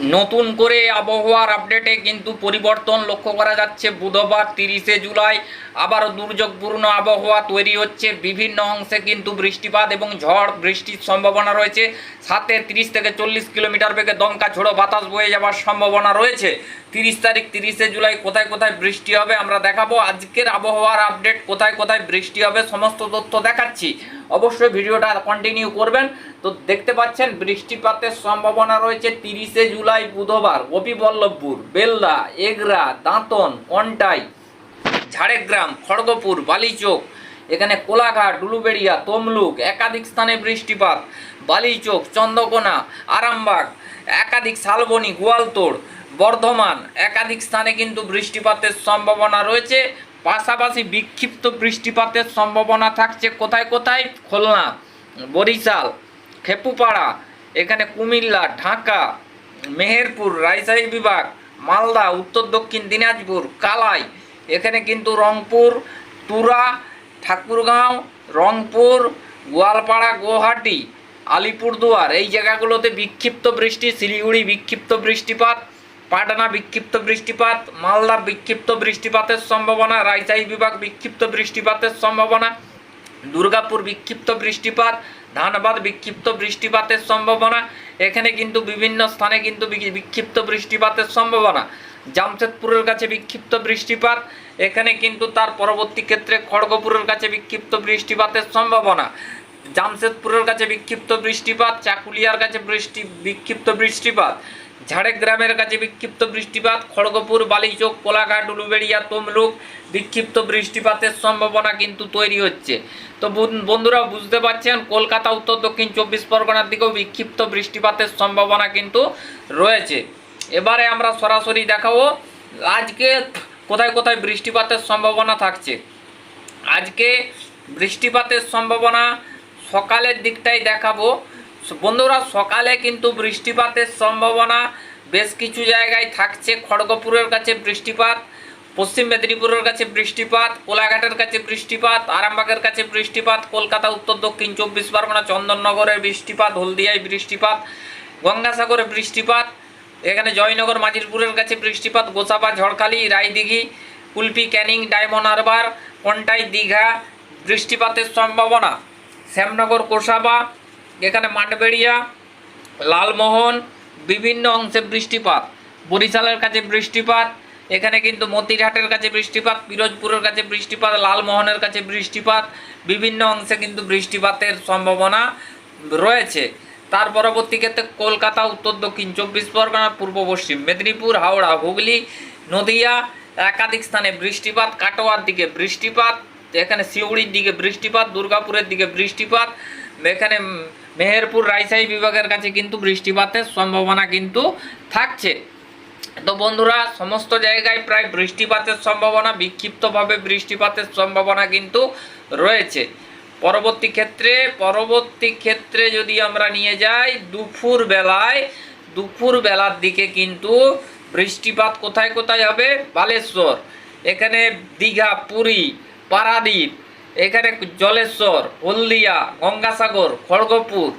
নতুন করে আবহাওয়ার আপডেটে কিন্তু পরিবর্তন লক্ষ্য করা যাচ্ছে। বুধবার তিরিশে জুলাই আবারও দুর্যোগপূর্ণ আবহাওয়া তৈরি হচ্ছে। বিভিন্ন অংশে কিন্তু বৃষ্টিপাত এবং ঝড় বৃষ্টির সম্ভাবনা রয়েছে। সাথে তিরিশ থেকে চল্লিশ কিলোমিটার বেগে দমকা ঝোড়ো বাতাস বয়ে যাওয়ার সম্ভাবনা রয়েছে। তিরিশ তারিখ তিরিশে জুলাই কোথায় কোথায় বৃষ্টি হবে আমরা দেখাবো। আজকের আবহাওয়ার আপডেট কোথায় কোথায় বৃষ্টি হবে সমস্ত তথ্য দেখাচ্ছি। অবশ্যই ভিডিওটা কন্টিনিউ করবেন। তো দেখতে পাচ্ছেন বৃষ্টিপাতের সম্ভাবনা রয়েছে। তিরিশে জুলাই বুধবার গোপীবল্লভপুর, বেলদা, এগরা, দাঁতন, কন্টাই, ঝাড়গ্রাম, খড়গপুর, বালিচোক, এখানে কোলাঘাট, ডুলুবেড়িয়া, তমলুক, একাধিক স্থানে বৃষ্টিপাত, বালিচোক, চন্দ্রকোনা, আরামবাগ, একাধিক শালবনি, গোয়ালতোড়, বর্ধমান, একাধিক স্থানে কিন্তু বৃষ্টিপাতের সম্ভাবনা রয়েছে। পাশাপাশি বিক্ষিপ্ত বৃষ্টিপাতের সম্ভাবনা থাকছে কোথায় কোথায়? খুলনা, বরিশাল, খেপুপাড়া, এখানে কুমিল্লা, ঢাকা মেহেরপুর রাজশাহী বিভাগ, মালদা, উত্তর দক্ষিণ দিনাজপুর, কালাই। এখানে কিন্তু রংপুর, তুরা, ঠাকুরগাঁও, রংপুর, গোয়ালপাড়া, গুয়াহাটি, আলিপুরদুয়ার এই জায়গাগুলোতে বিক্ষিপ্ত বৃষ্টি, শিলিগুড়ি বিক্ষিপ্ত বৃষ্টিপাত, পাটনা বিক্ষিপ্ত বৃষ্টিপাত, মালদা বিক্ষিপ্ত বৃষ্টিপাতের সম্ভাবনা রাজশাহী বিভাগ বিক্ষিপ্ত বৃষ্টিপাতের সম্ভাবনা, দুর্গাপুর বিক্ষিপ্ত বৃষ্টিপাত ধানবাদ বিক্ষিপ্ত বৃষ্টিপাতের সম্ভাবনা। এখানে কিন্তু বিভিন্ন স্থানে কিন্তু বিক্ষিপ্ত বৃষ্টিপাতের সম্ভাবনা। জামশেদপুরের কাছে বিক্ষিপ্ত বৃষ্টিপাত। এখানে কিন্তু তার পরবর্তী ক্ষেত্রে খড়গপুরের কাছে বিক্ষিপ্ত বৃষ্টিপাতের সম্ভাবনা। জামশেদপুরের কাছে বিক্ষিপ্ত বৃষ্টিপাত, চাকুলিয়ার কাছে বৃষ্টি বিক্ষিপ্ত বৃষ্টিপাত। ঝাড়গ্রামের কাছে বিক্ষিপ্ত বৃষ্টিপাত, খড়গপুর, বালিচোক, কোলাঘাট, উলুবেড়িয়া, তমলুক বিক্ষিপ্ত বৃষ্টিপাতের সম্ভাবনা কিন্তু তৈরি হচ্ছে। তো বন্ধুরা, বুঝতে পারছেন, কলকাতা, উত্তর, দক্ষিণ চব্বিশ পরগনার দিকেও বিক্ষিপ্ত বৃষ্টিপাতের সম্ভাবনা কিন্তু রয়েছে। এবারে আমরা সরাসরি দেখাবো, আজকে কোথায় কোথায় বৃষ্টিপাতের সম্ভাবনা থাকছে। আজকে বৃষ্টিপাতের সম্ভাবনা সকালের দিকটাই দেখাবো। বন্ধুরা, সকালে কিন্তু বৃষ্টিপাতের সম্ভাবনা বেশ কিছু জায়গায় থাকছে। খড়গপুরের কাছে বৃষ্টিপাত, পশ্চিম মেদিনীপুরের কাছে বৃষ্টিপাত, কোলাঘাটের কাছে বৃষ্টিপাত, আরামবাগের কাছে বৃষ্টিপাত, কলকাতা, উত্তর, দক্ষিণ, চব্বিশ পরগনা চন্দননগরের বৃষ্টিপাত, হলদিয়ায় বৃষ্টিপাত, গঙ্গাসাগরে বৃষ্টিপাত, এখানে জয়নগর, মাজিরপুরের কাছে বৃষ্টিপাত, গোসাবা, ঝড়খালি, রায়দিঘি, কুলপি, ক্যানিং, ডায়মন্ড হারবার কন্টাই দীঘা, বৃষ্টিপাতের সম্ভাবনা। শ্যামনগর কোষাবা এখানে মাঠবেড়িয়া, লালমোহন, বিভিন্ন অংশে বৃষ্টিপাত। বরিশালের কাছে বৃষ্টিপাত, এখানে কিন্তু মতিরহাটের কাছে বৃষ্টিপাত, পিরোজপুরের কাছে বৃষ্টিপাত, লালমোহনের কাছে বৃষ্টিপাত, বিভিন্ন অংশে কিন্তু বৃষ্টিপাতের সম্ভাবনা রয়েছে। তার পরবর্তী ক্ষেত্রে কলকাতা, উত্তর, দক্ষিণ চব্বিশ পরগনা, পূর্ব পশ্চিম মেদিনীপুর, হাওড়া, হুগলি, নদিয়া একাধিক স্থানে বৃষ্টিপাত, কাটোয়ার দিকে বৃষ্টিপাত, এখানে সিউড়ির দিকে বৃষ্টিপাত, দুর্গাপুরের দিকে বৃষ্টিপাত, এখানে মেহেরপুর রাজশাহী বিভাগের কাছে কিন্তু বৃষ্টিপাতের সম্ভাবনা কিন্তু থাকছে। তো বন্ধুরা, সমস্ত জায়গায় প্রায় বৃষ্টিপাতের সম্ভাবনা, বিক্ষিপ্তভাবে বৃষ্টিপাতের সম্ভাবনা কিন্তু রয়েছে। পরবর্তী ক্ষেত্রে পরবর্তী ক্ষেত্রে যদি আমরা নিয়ে যাই, দুপুর বেলায়, দুপুর বেলার দিকে কিন্তু বৃষ্টিপাত কোথায় কোথায় হবে? বালেশ্বর। এখানে দীঘা, পুরী, পারাদ্বীপ এখানে জলেশ্বর, হলদিয়া, গঙ্গাসাগর, খড়গপুর,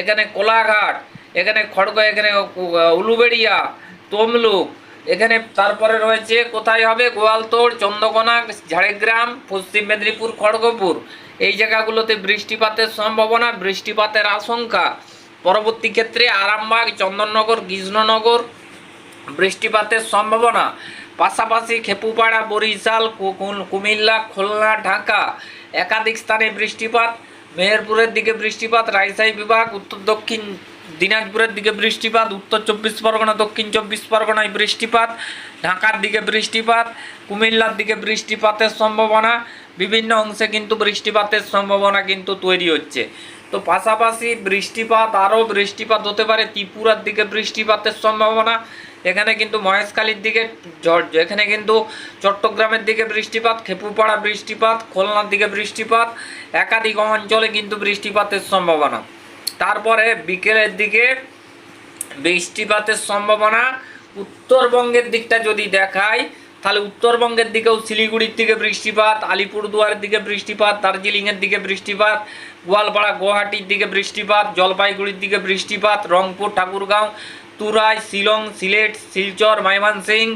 এখানে কোলাঘাট, এখানে খড়গ, এখানে উলুবেড়িয়া, তমলুক, এখানে তারপরে রয়েছে কোথায় হবে? গোয়ালতোড়, চন্দ্রকোনা, ঝাড়গ্রাম, পশ্চিম মেদিনীপুর, খড়গপুর। এই জায়গাগুলোতে বৃষ্টিপাতের সম্ভাবনা, বৃষ্টিপাতের আশঙ্কা। পরবর্তী ক্ষেত্রে আরামবাগ, চন্দননগর, কৃষ্ণনগর বৃষ্টিপাতের সম্ভাবনা। পাশাপাশি খেপুপাড়া, বরিশাল কুমিল্লা, খুলনা, ঢাকা একাধিক স্থানে বৃষ্টিপাত, মেহেরপুরের দিকে বৃষ্টিপাত, রাজশাহী বিভাগ, উত্তর দক্ষিণ দিনাজপুরের দিকে বৃষ্টিপাত, উত্তর চব্বিশ পরগনা, দক্ষিণ চব্বিশ পরগনায় বৃষ্টিপাত, ঢাকার দিকে বৃষ্টিপাত, কুমিল্লার দিকে বৃষ্টিপাতের সম্ভাবনা, বিভিন্ন অংশে কিন্তু বৃষ্টিপাতের সম্ভাবনা কিন্তু তৈরি হচ্ছে। তো পাশাপাশি বৃষ্টিপাত, আরও বৃষ্টিপাত হতে পারে, ত্রিপুরার দিকে বৃষ্টিপাতের সম্ভাবনা এখানে কিন্তু মহেশখালীর দিকে ঝড়, এখানে কিন্তু চট্টগ্রামের দিকে বৃষ্টিপাত, খেপুপাড়া বৃষ্টিপাত, খুলনার দিকে বৃষ্টিপাত, একাধিক অঞ্চলে কিন্তু বৃষ্টিপাতের সম্ভাবনা। তারপরে বিকেলের দিকে বৃষ্টিপাতের সম্ভাবনা উত্তরবঙ্গের দিকটা যদি দেখাই, তাহলে উত্তরবঙ্গের দিকেও শিলিগুড়ির দিকে বৃষ্টিপাত আলিপুরদুয়ারের দিকে বৃষ্টিপাত, দার্জিলিংয়ের দিকে বৃষ্টিপাত, গোয়ালপাড়া, গুয়াহাটির দিকে বৃষ্টিপাত, জলপাইগুড়ির দিকে বৃষ্টিপাত, রংপুর, ঠাকুরগাঁও উত্তরাই শিলং, সিলেট, শিলচর ময়মনসিং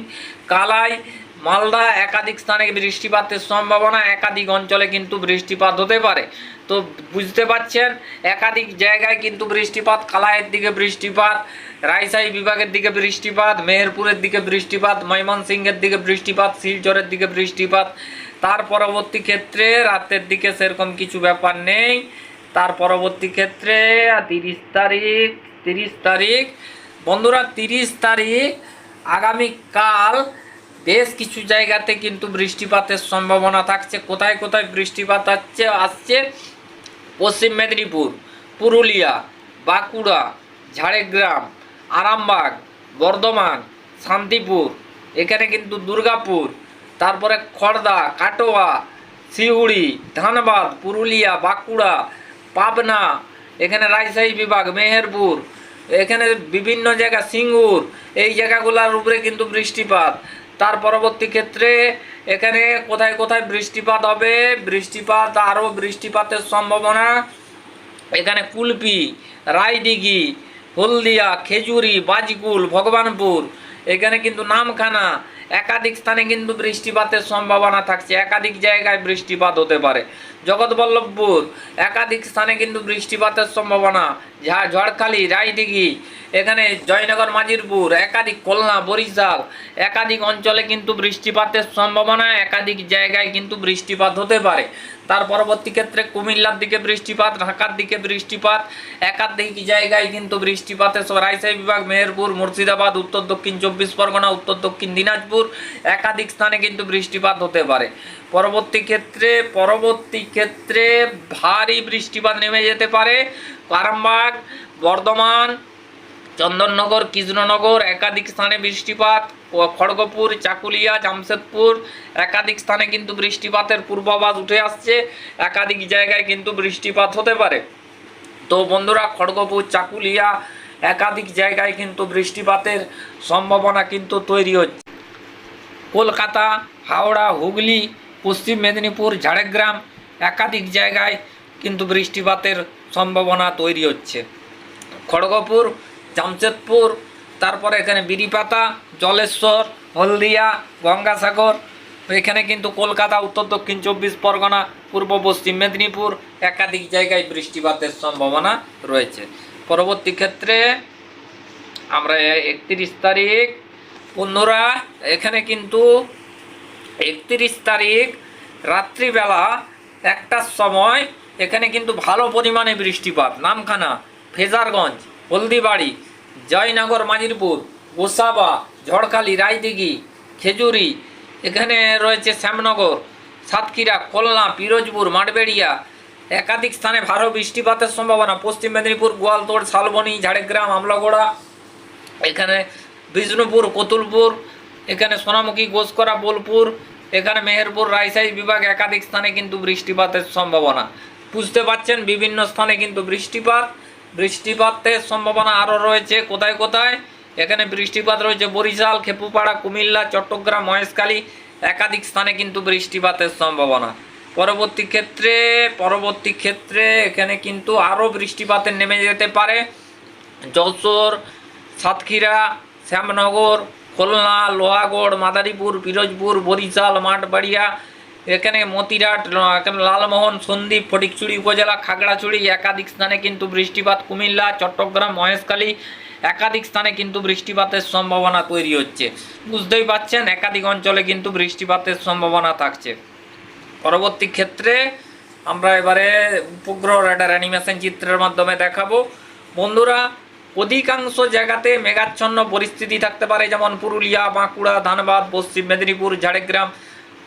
কালাই, মালদা একাধিক স্থানে বৃষ্টিপাতের সম্ভাবনা, একাধিক অঞ্চলে কিন্তু বৃষ্টিপাত হতে পারে। তো বুঝতে পারছেন, একাধিক জায়গায় কিন্তু বৃষ্টিপাত, কালাইয়ের দিকে বৃষ্টিপাত, রাইসাই বিভাগের দিকে বৃষ্টিপাত, মেহেরপুরের দিকে বৃষ্টিপাত, ময়মনসিংহের দিকে বৃষ্টিপাত, শিলচরের দিকে বৃষ্টিপাত। তার পরবর্তী ক্ষেত্রে রাতের দিকে সেরকম কিছু ব্যাপার নেই। তার পরবর্তী ক্ষেত্রে তিরিশ তারিখ তিরিশ তারিখ বন্ধুরা, তিরিশ তারিখ আগামীকাল বেশ কিছু জায়গাতে কিন্তু বৃষ্টিপাতের সম্ভাবনা থাকছে। কোথায় কোথায় বৃষ্টিপাত আসছে আসছে পশ্চিম মেদিনীপুর, পুরুলিয়া, বাঁকুড়া, ঝাড়গ্রাম, আরামবাগ, বর্ধমান, শান্তিপুর, এখানে কিন্তু দুর্গাপুর, তারপরে খড়দা কাটোয়া, সিউড়ি, ধানবাদ, পুরুলিয়া, বাঁকুড়া, পাবনা, এখানে রাজশাহী বিভাগ, মেহেরপুর এখানে বিভিন্ন জায়গা, সিঙ্গুর, এই জায়গাগুলোর উপরে কিন্তু বৃষ্টিপাত। তার পরবর্তী ক্ষেত্রে এখানে কোথায় কোথায় বৃষ্টিপাত হবে? বৃষ্টিপাত, আরও বৃষ্টিপাতের সম্ভাবনা এখানে কুলপি রায়দিঘি হলদিয়া, খেজুরি, বাজিকুল, ভগবানপুর, এখানে কিন্তু নামখানা। একাধিক স্থানে কিন্তু বৃষ্টিপাতের সম্ভাবনা থাকছে। একাধিক জায়গায় বৃষ্টিপাত হতে পারে। জগৎবল্লভপুর। একাধিক স্থানে কিন্তু বৃষ্টিপাতের সম্ভাবনা। ঝড়খালি, রায়দিঘি, এখানে জয়নগর, মাজিরপুর, একাধিক খুলনা, বরিশাল। একাধিক অঞ্চলে কিন্তু বৃষ্টিপাতের সম্ভাবনা, একাধিক জায়গায় কিন্তু বৃষ্টিপাত হতে পারে। তার পরবর্তী ক্ষেত্রে কুমিল্লার দিকে বৃষ্টিপাত, ঢাকার দিকে বৃষ্টিপাত, একাধিক জায়গায় কিন্তু বৃষ্টিপাতের রাজশাহী বিভাগ, মেহেরপুর, মুর্শিদাবাদ, উত্তর দক্ষিণ চব্বিশ পরগনা, উত্তর দক্ষিণ দিনাজপুর, একাধিক স্থানে কিন্তু বৃষ্টিপাত হতে পারে। পরবর্তী ক্ষেত্রে পরবর্তী ক্ষেত্রে ভারী বৃষ্টিপাত নেমে যেতে পারে। আরামবাগ বর্ধমান, চন্দননগর, কৃষ্ণনগর একাধিক স্থানে বৃষ্টিপাত। খড়গপুর, চাকুলিয়া, জামশেদপুর একাধিক স্থানে কিন্তু বৃষ্টিপাতের পূর্বাভাস উঠে আসছে। একাধিক জায়গায় কিন্তু বৃষ্টিপাত হতে পারে। তো বন্ধুরা, খড়গপুর, চাকুলিয়া একাধিক জায়গায় কিন্তু বৃষ্টিপাতের সম্ভাবনা কিন্তু তৈরি হচ্ছে। কলকাতা, হাওড়া, হুগলি পশ্চিম মেদিনীপুর, ঝাড়গ্রাম একাধিক জায়গায় কিন্তু বৃষ্টিপাতের সম্ভাবনা তৈরি হচ্ছে। খড়গপুর, জামশেদপুর, তারপরে এখানে বিরিপাতা জলেশ্বর, হলদিয়া, গঙ্গাসাগর, এখানে কিন্তু কলকাতা, উত্তর দক্ষিণ চব্বিশ পরগনা, পূর্ব পশ্চিম মেদিনীপুর একাধিক জায়গায় বৃষ্টিপাতের সম্ভাবনা রয়েছে। পরবর্তী ক্ষেত্রে আমরা একত্রিশ তারিখ বন্ধুরা এখানে কিন্তু একত্রিশ তারিখ, রাত্রিবেলা একটার সময়, এখানে কিন্তু ভালো পরিমাণে বৃষ্টিপাত। নামখানা, ফেজারগঞ্জ, হলদিবাড়ি, জয়নগর মাজিরপুর গোসাবা ঝড়খালি, রায়দিঘি, খেজুরি, এখানে রয়েছে শ্যামনগর, সাতক্ষীরা, খুলনা, পিরোজপুর, মাঠবেড়িয়া। একাধিক স্থানে ভালো বৃষ্টিপাতের সম্ভাবনা। পশ্চিম মেদিনীপুর, গোয়ালতোড়, শালবনি, ঝাড়গ্রাম, আমলাগোড়া, এখানে বিষ্ণুপুর, কতুলপুর এখানে সোনামুখী গোসকরা বোলপুর, এখানে মেহেরপুর রায়সাই বিভাগ একাধিক স্থানে কিন্তু বৃষ্টিপাতের সম্ভাবনা। বুঝতে পারছেন, বিভিন্ন স্থানে কিন্তু বৃষ্টিপাত। বৃষ্টিপাতের সম্ভাবনা আরও রয়েছে। কোথায় কোথায়? এখানে বৃষ্টিপাত রয়েছে বরিশাল, খেপুপাড়া, কুমিল্লা, চট্টগ্রাম, মহেশখালী। একাধিক স্থানে কিন্তু বৃষ্টিপাতের সম্ভাবনা। পরবর্তী ক্ষেত্রে পরবর্তী ক্ষেত্রে এখানে কিন্তু আরও বৃষ্টিপাতের নেমে যেতে পারে। যশোর, সাতক্ষীরা, শ্যামনগর খুলনা, লোহাগড়, মাদারীপুর, পিরোজপুর, বরিশাল, মাঠবাড়িয়া, এখানে মতিরাট এখানে লালমোহন, সন্দ্বীপ ফটিকচুড়ি উপজেলা, খাগড়াছড়ি, একাধিক স্থানে কিন্তু বৃষ্টিপাত, কুমিল্লা, চট্টগ্রাম, মহেশখালী, একাধিক স্থানে কিন্তু বৃষ্টিপাতের সম্ভাবনা তৈরি হচ্ছে। বুঝতেই পারছেন একাধিক অঞ্চলে কিন্তু বৃষ্টিপাতের সম্ভাবনা থাকছে। পরবর্তী ক্ষেত্রে আমরা এবারে উপগ্রহ রেডার অ্যানিমেশন চিত্রের মাধ্যমে দেখাবো। বন্ধুরা অধিকাংশ জায়গাতে মেঘাচ্ছন্ন পরিস্থিতি থাকতে পারে, যেমন পুরুলিয়া, বাঁকুড়া, ধানবাদ, পশ্চিম মেদিনীপুর, ঝাড়গ্রাম,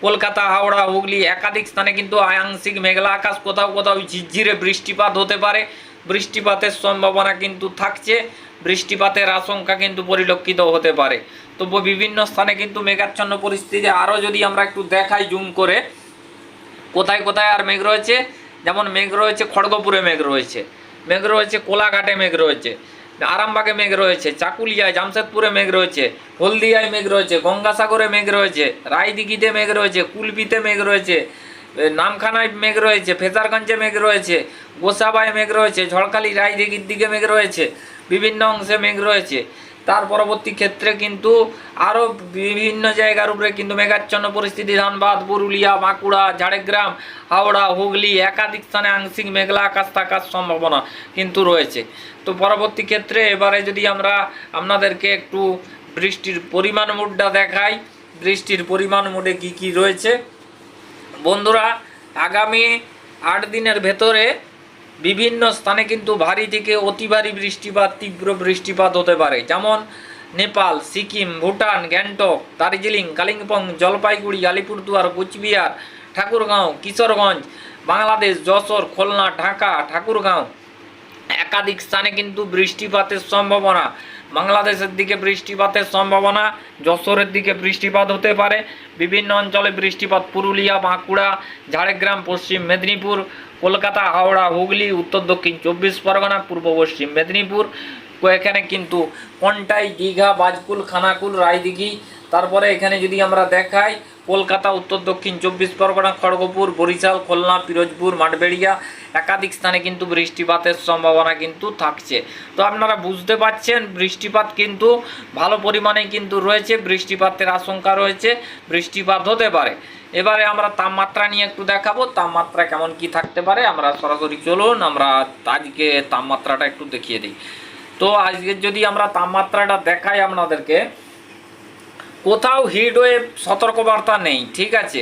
কলকাতা, হাওড়া, হুগলি। একাধিক স্থানে কিন্তু আংশিক মেঘলা আকাশ, কোথাও কোথাও ঝিরঝিরে বৃষ্টিপাত হতে পারে। বৃষ্টিপাতের সম্ভাবনা কিন্তু থাকছে, বৃষ্টিপাতের আশঙ্কা কিন্তু পরিলক্ষিত হতে পারে। তবু বিভিন্ন স্থানে কিন্তু মেঘাচ্ছন্ন পরিস্থিতি। আরও যদি আমরা একটু দেখাই, জুম করে, কোথায় কোথায় আর মেঘ রয়েছে? যেমন মেঘ রয়েছে, খড়গপুরে মেঘ রয়েছে। মেঘ রয়েছে, কোলাঘাটে মেঘ রয়েছে। আরামবাগে মেঘ রয়েছে চাকুলিয়ায় জামশেদপুরে মেঘ রয়েছে হলদিয়ায় মেঘ রয়েছে গঙ্গাসাগরে মেঘ রয়েছে রায়দিঘিতে মেঘ রয়েছে কুলপিতে মেঘ রয়েছে নামখানায় মেঘ রয়েছে ফেজারগঞ্জে মেঘ রয়েছে গোসাবায় মেঘ রয়েছে ঝড়খালি রায়দিঘির দিকে মেঘ রয়েছে বিভিন্ন অংশে মেঘ রয়েছে তার পরবর্তী ক্ষেত্রে কিন্তু আরও বিভিন্ন জায়গার উপরে কিন্তু মেঘাচ্ছন্ন পরিস্থিতি, ধানবাদ, পুরুলিয়া, বাঁকুড়া, ঝাড়গ্রাম, হাওড়া, হুগলি একাধিক স্থানে আংশিক মেঘলা আকাশ থাকার সম্ভাবনা কিন্তু রয়েছে। তো পরবর্তী ক্ষেত্রে এবারে যদি আমরা আপনাদেরকে একটু বৃষ্টির পরিমাণ মুডটা দেখাই, বৃষ্টির পরিমাণ মুডে কি কি রয়েছে? বন্ধুরা, আগামী আট দিনের ভেতরে বিভিন্ন স্থানে কিন্তু ভারী থেকে অতি ভারী বৃষ্টিপাত, তীব্র বৃষ্টিপাত হতে পারে। যেমন নেপাল, সিকিম, ভুটান, গ্যাংটক, দার্জিলিং, কালিম্পং, জলপাইগুড়ি, আলিপুরদুয়ার, কোচবিহার, ঠাকুরগাঁও, কিশোরগঞ্জ, বাংলাদেশ, যশোর, খুলনা, ঢাকা, ঠাকুরগাঁও। একাধিক স্থানে কিন্তু বৃষ্টিপাতের সম্ভাবনা। বাংলাদেশের দিকে বৃষ্টিপাতের সম্ভাবনা, যশোরের দিকে বৃষ্টিপাত হতে পারে। বিভিন্ন অঞ্চলে বৃষ্টিপাত পুরুলিয়া, বাঁকুড়া, ঝাড়গ্রাম, পশ্চিম মেদিনীপুর কলকাতা, হাওড়া, হুগলি, উত্তর, দক্ষিণ চব্বিশ পরগনা, পূর্ব, পশ্চিম মেদিনীপুর এখানে কিন্তু কন্টাই দীঘা, বাজকুল, খানাকুল, রায়দিঘি, তারপরে এখানে যদি আমরা দেখাই, কলকাতা, উত্তর, দক্ষিণ চব্বিশ পরগনা, খড়গপুর, বরিশাল, খুলনা, পিরোজপুর, মাঠবেড়িয়া, একাধিক স্থানে কিন্তু বৃষ্টিপাতের সম্ভাবনা কিন্তু থাকছে। তো আপনারা বুঝতে পারছেন, বৃষ্টিপাত কিন্তু ভালো পরিমাণে কিন্তু রয়েছে, বৃষ্টিপাতের আশঙ্কা রয়েছে, বৃষ্টিপাত হতে পারে। এবারে আমরা তাপমাত্রা নিয়ে একটু দেখাবো। তাপমাত্রা কেমন কি থাকতে পারে, আমরা সরাসরি চলুন, আমরা আজকে তাপমাত্রাটা একটু দেখিয়ে দিই। তো আজকে যদি আমরা তাপমাত্রাটা দেখাই আপনাদেরকে, কোথাও হিট সতর্কবার্তা নেই, ঠিক আছে?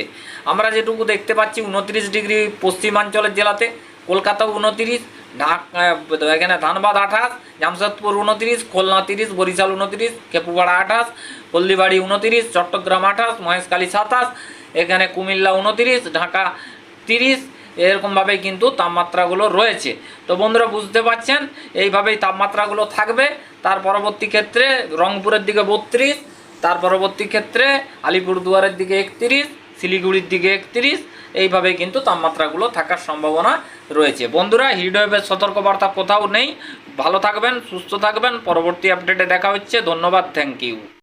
আমরা যেটুকু দেখতে পাচ্ছি উনত্রিশ ডিগ্রি পশ্চিমাঞ্চলের জেলাতে কলকাতা উনত্রিশ, ঢাকা এখানে ধানবাদ আঠাশ, জামশেদপুর উনত্রিশ, খুলনা তিরিশ, বরিশাল উনত্রিশ কেপুপাড়া আঠাশ, হলদিবাড়ি উনত্রিশ, চট্টগ্রাম আঠাশ, মহেশখালী সাতাশ এখানে কুমিল্লা উনত্রিশ, ঢাকা তিরিশ এরকমভাবেই কিন্তু তাপমাত্রাগুলো রয়েছে। তো বন্ধুরা, বুঝতে পারছেন? এইভাবেই তাপমাত্রাগুলো থাকবে। তার পরবর্তী ক্ষেত্রে রংপুরের দিকে বত্রিশ, তার পরবর্তী ক্ষেত্রে আলিপুরদুয়ারের দিকে একত্রিশ, শিলিগুড়ির দিকে একত্রিশ এইভাবে কিন্তু তাপমাত্রাগুলো থাকার সম্ভাবনা রয়েছে। বন্ধুরা হিটওয়েভের সতর্কবার্তা কোথাও নেই। ভালো থাকবেন, সুস্থ থাকবেন। পরবর্তী আপডেটে দেখা হচ্ছে। ধন্যবাদ, থ্যাংক ইউ।